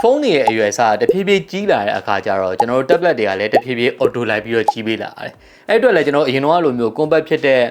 ဖုန်းတွေရဲ့အရွယ်အစားတဖြည်းဖြည်းကြီးလာတဲ့အခါကျတော့ကျွန်တော်တို့ tablet တွေကလည်းတဖြည်းဖြည်း auto လိုက်ပြီးတော့ကြီးပေးလာတယ်အဲ့အတွက်လည်းကျွန်တော်အရင်တော့လိုမျိုး compact ဖြစ်တဲ့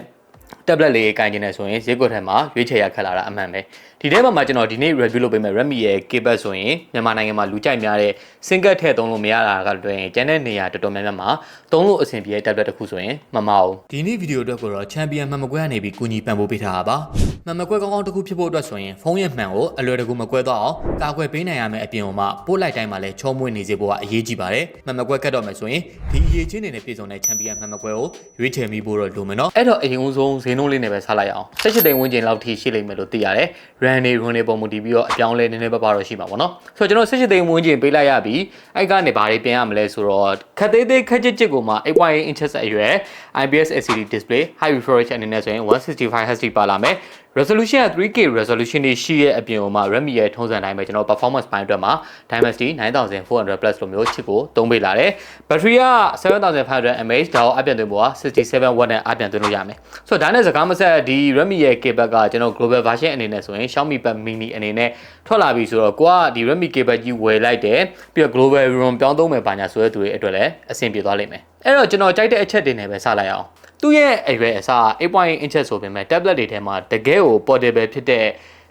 tablet လေးကိုင်ကျင်နေဆိုရင်ဈေးကွက်ထဲမှာရွေးချယ်ရခက်လာတာအမှန်ပဲဒီထဲမှာမှကျွန်တော်ဒီနေ့ review လုပ်ပေးမယ် Redmi ရဲ့ cable ဆိုရင်မြန်မာနိုင်ငံမှာလူကြိုက်များတဲ့ single ထည့်သုံးလို့မရတာကတွင်ကျန်တဲ့နေရာတော်တော်များများမှာသုံးလို့အဆင်ပြေတဲ့ tablet တစ်ခုဆိုရင်မမအောင်ဒီနေ့ဗီဒီယိုအတွက်ကိုတော့ champion မှန်မကွဲကနေပြီးကူညီပံ့ပိုးပေးထားတာပါမှန်မကွဲကောင်းကောင်းတစ်ခုဖြစ်ဖို့အတွက်ဆိုရင်ဖုန်းရဲ့မှန်ကိုအလွယ်တကူမကွဲတော့အောင်ကာကွယ်ပေးနိုင်ရမယ့်အပြင်မှာပို့လိုက်တိုင်းမှာလည်းချောမွေ့နေစေဖို့ကအရေးကြီးပါတယ်မှန်မကွဲကတ်တော့မယ်ဆိုရင်ဒီအရေးချင်းတွေနဲ့ပြည်စုံတဲ့ champion မှန်မကွဲကိုရွေးချယ်မိဖို့တော့လိုမယ်နော်အဲ့တော့အရင်ဦးဆုံးဈေးနှုန်းလေးနဲ့ပဲဆက်လိုက်အောင်18သိန်းဝန်းကျင်လောက်ထိရှိလိမ့်မယ်လို့သိရတယ် ran တွေ run တွေပုံမူတည်ပြီးတော့အပြောင်းလဲနည်းနည်းပါးပါတော့ရှိမှာပေါ့နော်ဆိုတော့ကျွန်တော်18သိန်းဝန်းကျင်ပေးလိုက်ရပြီအဲ့ကနေဘာတွေပြင်ရမလဲဆိုတော့ခက်သေးသေးခက်ချစ်ချစ်ကိုမှ 8.8 inches အရွယ် IPS LCD display high refresh အနေနဲ့ဆိုရင်165 Hz ပါလာမယ် resolution က 3K resolution တွေရှိရဲ့အပြင်မှာ Redmi ရဲ့ထုံးစံတိုင်းပဲကျွန်တော် performance ပိုင်းအတွက်မှာ Dimensity 9400 plus လိုမျိုးချစ်ကိုသုံးပေးလာတယ်။ battery က7500 mAh ဒါကိုအပြန်သွင်းဖို့က67 watt နဲ့အပြန်သွင်းလို့ရမယ်။ဆိုတော့ဒါနဲ့စကားမဆက်ဒီ Redmi ရဲ့ cable ကကျွန်တော် global version အနေနဲ့ဆိုရင် Xiaomi Pad Mini အနေနဲ့ထွက်လာပြီဆိုတော့ကိုကဒီ Redmi cable ကြီးဝယ်လိုက်တယ်ပြီးတော့ global ROM ပြောင်းသုံးမယ်ပါညာဆိုတဲ့သူတွေအတွက်လည်းအဆင်ပြေသွားလိမ့်မယ်။အဲ့တော့ကျွန်တော်ကြိုက်တဲ့အချက်တွေနဲ့ပဲစလိုက်အောင်။သူ့ရဲ့အရွယ်အစား8.8 inch ဆိုပေမဲ့ tablet တွေထဲမှာတကယ်ကို portable ဖြစ်တဲ့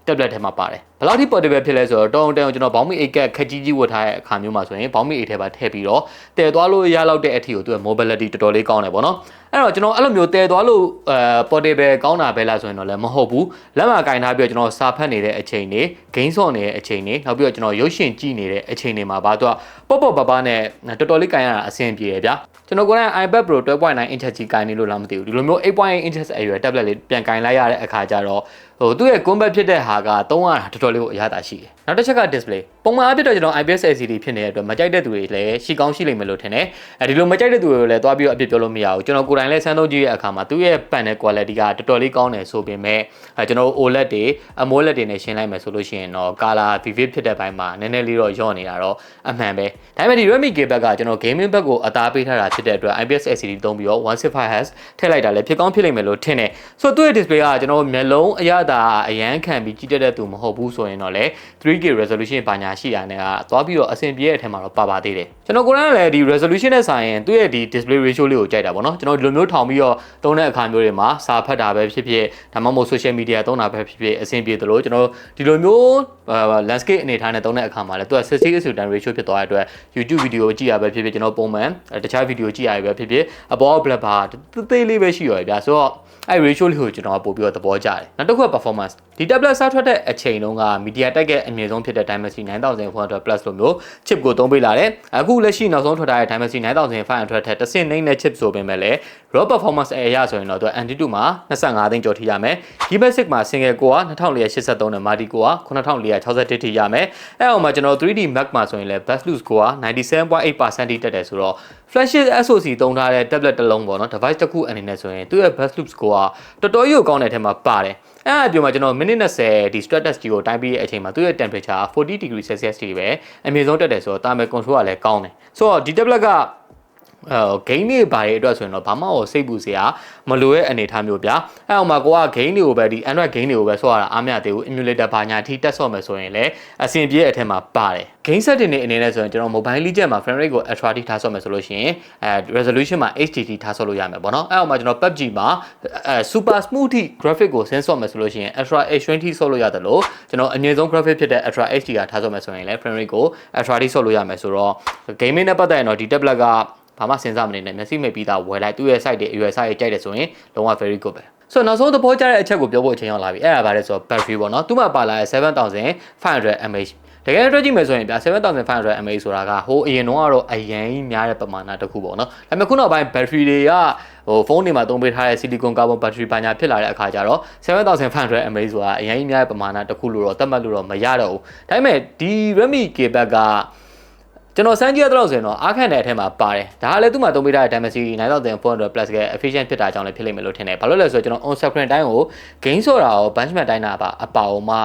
tablet ထဲမှာပါတယ်ဘယ်လောက်ထိ portable ဖြစ်လဲဆိုတော့တောင်းတန်းကျွန်တော်ဘောင်းမီအိတ်ကခက်ကြီးကြီးဝတ်ထားတဲ့အခါမျိုးမှာဆိုရင်ဘောင်းမီအိတ်ထဲမှာထည့်ပြီးတော့တည်သွားလို့ရလောက်တဲ့အထီကိုသူ့ရဲ့ mobility တော်တော်လေးကောင်းတယ်ပေါ့နော်အဲ့တော့ကျွန်တော်အဲ့လိုမျိုးတည်သွားလို့အဲ portable ကောင်းတာပဲလားဆိုရင်တော့လည်းမဟုတ်ဘူးလက်မှာကင်ထားပြီးတော့ကျွန်တော်စာဖတ်နေတဲ့အချိန်တွေ game ဆော့နေတဲ့အချိန်တွေနောက်ပြီးတော့ကျွန်တော်ရုပ်ရှင်ကြည့်နေတဲ့အချိန်တွေမှာဘာသူကပေါ့ပေါ့ပပနဲ့တော်တော်လေးကင်ရတာအဆင်ပြေရဗျာကျွန်တော်ကိုယ်တိုင် iPad Pro 12.9 inch ကြီးကင်နေလို့လားမသိဘူးဒီလိုမျိုး 8.8 inch အရွယ် tablet လေးပြန်ကင်လိုက်ရတဲ့အခါကျတော့ဟိုသူ့ရဲ့ combat ဖြစ်တဲ့ဟာကသုံးရတာတော်တော်လေးကိုအရသာရှိတယ်နောက်တစ်ချက်က display ပုံမှန်အဖြစ်တော့ကျွန်တော် IPS LCD ဖြစ်နေတဲ့အတွက်မကြိုက်တဲ့သူတွေလည်းရှိကောင်းရှိလိမ့်မယ်လို့ထင်တယ်အဲဒီလိုမကြိုက်တဲ့သူတွေလည်းသွားပြီးတော့အပြစ်ပြောလို့မရဘူးကျွန်တော်ကိုယ်တိုင်လည်းစမ်းသုံးကြည့်ရဲ့အခါမှာသူ့ရဲ့ panel quality ကတော်တော်လေးကောင်းတယ်ဆိုပေမဲ့အဲကျွန်တော် OLED တွေ AMOLED တွေနဲ့ရှင်းလိုက်မယ်ဆိုလို့ရှိရင်တော့ color vivid ဖြစ်တဲ့ဘက်မှာနည်းနည်းလေးတော့ညော့နေတာတော့အမှန်ပဲဒါပေမဲ့ဒီ Redmi K back ကကျွန်တော် gaming back ကိုအသားပေးထားတာဖြစ်တဲ့အတွက် IPS LCD သုံးပြီးတော့ 165 Hz ထည့်လိုက်တာလည်းဖြစ်ကောင်းဖြစ်လိမ့်မယ်လို့ထင်တယ်ဆိုတော့သူ့ရဲ့ display ကကျွန်တော်မျက်လုံးအရသာအရန်ခံပြီးကြည့်တတ်တဲ့သူမဟုတ်ဘူးဆိုရင်တော့လေ 3K resolution ဘာညာရှိရတဲ့ကသွားပြီးတော့အဆင်ပြေတဲ့အထက်မှာတော့ပါပါသေးတယ်ကျွန်တော်ကိုယ်တိုင်လည်းဒီ resolution နဲ့ဆိုင်ရင်သူ့ရဲ့ဒီ display ratio လေးကိုကြိုက်တာပေါ့နော်ကျွန်တော်ဒီလိုမျိုးထောင်ပြီးတော့သုံးတဲ့အခါမျိုးတွေမှာစာဖတ်တာပဲဖြစ်ဖြစ်ဒါမှမဟုတ် social media သုံးတာပဲဖြစ်ဖြစ်အဆင်ပြေသလိုကျွန်တော်ဒီလိုမျိုး landscape အနေထားနဲ့တုံးတဲ့အခါမှာလည်းသူက 60 to 10 ratio ဖြစ်သွားတဲ့အတွက် YouTube video ကြည့်ရပဲဖြစ်ဖြစ်ကျွန်တော်ပုံမှန်တခြား video ကြည့်ရပဲဖြစ်ဖြစ်အပေါ် black bar သေးလေးပဲရှိရော်ဗျာဆိုတော့အဲ့ ratio လေးကိုကျွန်တော်ပို့ပြီးတော့သဘောကျတယ်နောက်တစ်ခုက performance ဒီ tablet စားထွက်တဲ့အချိန်တုန်းက MediaTek ရဲ့အမြင့်ဆုံးဖြစ်တဲ့ Dimensity 9400 Plus လိုမျိုး chip ကိုသုံးပေးလာတယ်အခုလက်ရှိနောက်ဆုံးထွက်ထားတဲ့ Dimensity 9500ထက်တဆင့်နှိမ့်တဲ့ chip ဆိုပေမဲ့လည်း raw performance အရာဆိုရင်တော့သူ NT2 မှာ25သိန်းကျော်ထိရမယ် Gearbasic မှာ single core 2483နဲ့ multi core 9400 61ထိရမယ်။အဲ့အောင်မှာကျွန်တော် 3D Mac မှာဆိုရင်လည်း bus loop score 97.8%ထိတက်တယ်ဆိုတော့ Flashes SoC သုံးထားတဲ့ tablet တစ်လုံးပေါ့နော် device တစ်ခုအနေနဲ့ဆိုရင်သူ့ရဲ့ bus loop score ကတော်တော်ကြီးကောင်းတဲ့အထက်မှာပါတယ်။အဲ့အပြင်မှာကျွန်တော်မိနစ်20ဒီ stress test ကြီးကိုတိုင်းပြီးတဲ့အချိန်မှာသူ့ရဲ့ temperature 40 degree celsius ထိပဲအမြင့်ဆုံးတက်တယ်ဆိုတော့ thermal control ကလည်းကောင်းတယ်။ဆိုတော့ဒီ tablet က အဲ game တွေဘာတွေအတွက်ဆိုရင်တော့ဘာမှဟိုစိတ်ပူစရာမလိုရဲ့အနေအထားမျိုးဗျာအဲအောင်မှာကိုက game တွေကိုပဲဒီ Android game တွေကိုပဲဆော့ရတာအားမရသေးဘူး emulator ဘာညာထိတက်ဆော့မယ်ဆိုရင်လည်းအဆင်ပြေအထက်မှာပါတယ် game setting တွေအနေနဲ့ဆိုရင်ကျွန်တော် mobile legend မှာ frame rate ကို ultra ထိထားဆော့မယ်ဆိုလို့ရှိရင်အဲ resolution မှာ HDD ထားဆော့လို့ရမယ်ပေါ့နော်အဲအောင်မှာကျွန်တော် PUBG မှာအဲ super smooth ထိ graphic ကိုဆင်းဆော့မယ်ဆိုလို့ရှိရင် ultra H20 ဆော့လို့ရတယ်လို့ကျွန်တော်အငြင်းဆုံး graphic ဖြစ်တဲ့ ultra HD ကထားဆော့မယ်ဆိုရင်လည်း frame rate ကို ultra ထိဆော့လို့ရမယ်ဆိုတော့ gaming နဲ့ပတ်သက်ရင်တော့ဒီ tablet က ဘာမှစဉ်းစားမနေနဲ့မျက်စိမိတ်ပြီးသားဝယ်လိုက်သူ့ရဲ့ site တွေအရွယ် site တွေကြိုက်တယ်ဆိုရင်လုံးဝ very good ပဲဆိုတော့နောက်ဆုံးသဘောကျတဲ့အချက်ကိုပြောဖို့အချိန်ရောက်လာပြီအဲ့ဒါဗါလဲဆိုတော့ battery ပေါ့နော်သူ့မှာပါလာတဲ့7500 mAh တကယ်တော့ကြည့်မယ်ဆိုရင်ဗျာ7500 mAh ဆိုတာကဟိုအရင်တော့ကတော့အရင်ကြီးများတဲ့ပမာဏတစ်ခုပေါ့နော်ဒါပေမဲ့ခုနောက်ပိုင်း battery တွေကဟိုဖုန်းတွေမှာသုံးပေးထားတဲ့ silicon carbon battery ဘာညာဖြစ်လာတဲ့အခါကျတော့7500 mAh ဆိုတာအရင်ကြီးများတဲ့ပမာဏတစ်ခုလို့တော့သတ်မှတ်လို့တော့မရတော့ဘူးဒါပေမဲ့ဒီ Redmi K-Back က ကျွန်တော်စမ်းကြည့်ရတော့ဆိုရင်တော့အားခံတဲ့အထက်မှာပါတယ်ဒါကလည်းသူ့မှာသုံးပေးထားတဲ့ Dimensity 9400 Plus က efficient ဖြစ်တာကြောင့်လည်းဖြစ်လိမ့်မယ်လို့ထင်တယ်ဘာလို့လဲဆိုတော့ကျွန်တော် on screen တိုင်းကို gain ဆိုတာရော benchmark တိုင်းတာပါအပါအောင်မှ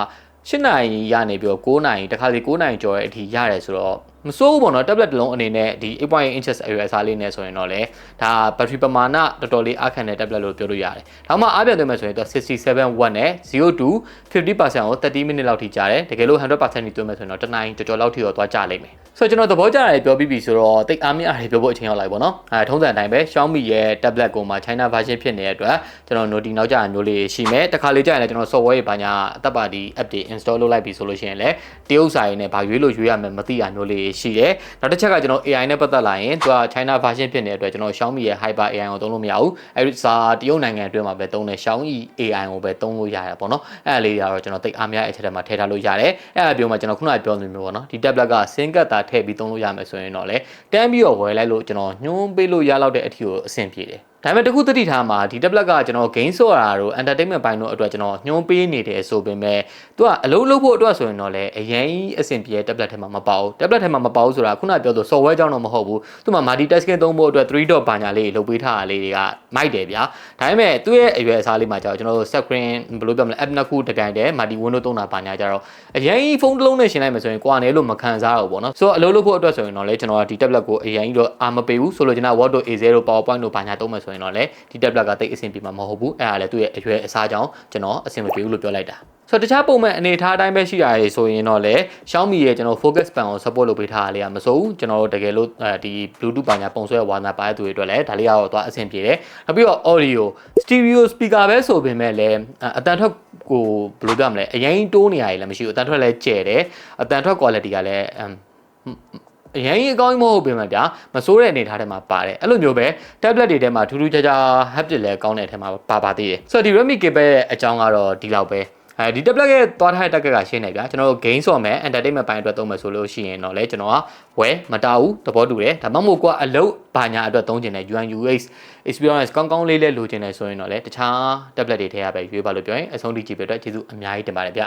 8နိုင်ရနေပြီးတော့9နိုင်တခါလေ9နိုင်ကျော်ရဲ့အထိရတယ်ဆိုတော့ မစိုးဘူးပေါ့နော် tablet တစ်လုံးအနေနဲ့ဒီ8.8 inches အရွယ်အစားလေးနဲ့ဆိုရင်တော့လေဒါဘက်ထရီပမာဏတော်တော်လေးအခက်တဲ့ tablet လို့ပြောလို့ရတယ်။ဒါမှအားပြန်သွင်းမယ်ဆိုရင်တော့67 watt နဲ့0 to 50%ကို30 minute လောက်ထိကြာတယ်။တကယ်လို့100%ကြီးသွင်းမယ်ဆိုရင်တော့တနိုင်တော်တော်လောက်ထိတော့သွားကြလိမ့်မယ်။ဆိုတော့ကျွန်တော်သဘောကျတယ်ပြောပြီးပြီဆိုတော့တိတ်အားမရတယ်ပြောဖို့အချိန်ရောက်လိုက်ပေါ့နော်။အဲထုံးစံအတိုင်းပဲ Xiaomi ရဲ့ tablet ကိုမှ China version ဖြစ်နေတဲ့အတွက်ကျွန်တော် Noti နောက်ကျတာမျိုးလေးရှိမယ်။တခါလေကြာရင်လည်းကျွန်တော် software တွေဘာညာအသက်ပါဒီ app တွေ install လုပ်လိုက်ပြီဆိုလို့ရှိရင်လည်းတရုပ်စာရင်းနဲ့ဘာရွေးလို့ရွေးရမယ်မသိရမျိုးလေးရှိတယ်။နောက်တစ်ချက်ကကျွန်တော် AI နဲ့ပတ်သက်လာရင်သူက China version ဖြစ်နေတဲ့အတွက်ကျွန်တော် Xiaomi ရဲ့ Hyper AI ကိုသုံးလို့မရဘူး။အဲဒီစာတရုတ်နိုင်ငံအတွင်းမှာပဲသုံးတယ် Xiaomi AI ကိုပဲသုံးလို့ရတယ်ပေါ့နော်။အဲ့ဒါလေးတွေကတော့ကျွန်တော်သိအားမရတဲ့အချက်ထဲမှာထည့်ထားလို့ရတယ်။အဲ့ဒါပြောမှကျွန်တော်ခုနကပြောနေမျိုးပေါ့နော်။ဒီ tablet ကစင်ကတ်တာထည့်ပြီးသုံးလို့ရမယ်ဆိုရင်တော့လေတန်းပြီးတော့ဝယ်လိုက်လို့ကျွန်တော်ညွှန်းပေးလို့ရလောက်တဲ့အထီကိုအဆင်ပြေတယ်။ ဒါပေမဲ့တခုသတိထားမှာဒီ tablet ကကျွန်တော် game ဆော့တာတို့ entertainment ဘိုင်းတို့အတွက်ကျွန်တော်ညွှန်းပေးနေတယ်ဆိုပေမဲ့သူကအလုံးလုံးဖို့အတွက်ဆိုရင်တော့လေအရင်အဆင်ပြေ tablet ထဲမှာမပါဘူး tablet ထဲမှာမပါဘူးဆိုတာခုနပြောဆို software ကြောင့်တော့မဟုတ်ဘူးသူမှ multitasking သုံးဖို့အတွက်3 dot ဘာညာလေးလုပ်ပေးထားတာလေးတွေကမိုက်တယ်ဗျာဒါပေမဲ့သူ့ရဲ့အရွယ်အစားလေးမှာကျတော့ကျွန်တော်တို့ screen ဘယ်လိုပြောမလဲ app နှစ်ခုတကိုင်တည်း multi window သုံးတာဘာညာကျတော့အရင်ဖုန်းတစ်လုံးနဲ့ရှင်းလိုက်မယ်ဆိုရင်ကွာနေလို့မခံစားရဘူးပေါ့နော်ဆိုတော့အလုံးလုံးဖို့အတွက်ဆိုရင်တော့လေကျွန်တော်ကဒီ tablet ကိုအရင်တော့အာမပေးဘူးဆိုလို့ကျွန်တော် Word A0 PowerPoint တို့ဘာညာသုံးမယ်ဆိုရင်တော့လေဒီ tablet ကတိတ်အဆင်ပြေမှာမဟုတ်ဘူးအဲ့ဒါလည်းသူ့ရဲ့အရွယ်အစားကြောင့်ကျွန်တော်အဆင်မပြေဘူးလို့ပြောလိုက်တာဆိုတော့တခြားပုံမှန်အနေထားအတိုင်းပဲရှိရတယ်ဆိုရင်တော့လေ Xiaomi ရဲ့ကျွန်တော် focus pan ကို support လုပ်ပေးထားတာလေးကမစိုးဘူးကျွန်တော်တို့တကယ်လို့အဲဒီ Bluetooth ဘာညာပုံဆွဲဝါသနာပါတဲ့သူတွေအတွက်လည်းဒါလေးကတော့သွားအဆင်ပြေတယ်နောက်ပြီးတော့ audio stereo speaker ပဲဆိုပေမဲ့လည်းအတန်ထွက်ကိုဘယ်လိုပြောမလဲအရင်တိုးနေရတယ်လည်းမရှိဘူးအတန်ထွက်လည်းကျဲတယ်အတန်ထွက် quality ကလည်း အရင်အကောင်းကြီးမဟုတ်ပေမဲ့ဗျာမစိုးတဲ့အနေထားထဲမှာပါတယ်အဲ့လိုမျိုးပဲ tablet တွေထဲမှာထူးထူးခြားခြား haptic လည်းကောင်းတဲ့အထဲမှာပါပါသေးတယ်ဆိုတော့ဒီ Redmi Cable ရဲ့အကြောင်းကတော့ဒီလောက်ပဲအဲဒီ tablet ရဲ့သွားထားတဲ့ tablet ကရှင်းနေဗျာကျွန်တော်တို့ game ဆော့မယ် entertainment ပိုင်းအတွက်သုံးမယ်ဆိုလို့ရှိရင်တော့လေကျွန်တော်ကဝယ်မတားဘူးသဘောတူတယ်ဒါမှမဟုတ်ကွာအလုပ်ဘာညာအတွက်သုံးကျင်တဲ့ UI UX experience ကောင်းကောင်းလေးလေးလိုချင်တယ်ဆိုရင်တော့လေတခြား tablet တွေထဲကပဲရွေးပါလို့ပြောရင်အဆုံးထိကြည့်ပြအတွက်ကျေးဇူးအများကြီးတင်ပါတယ်ဗျ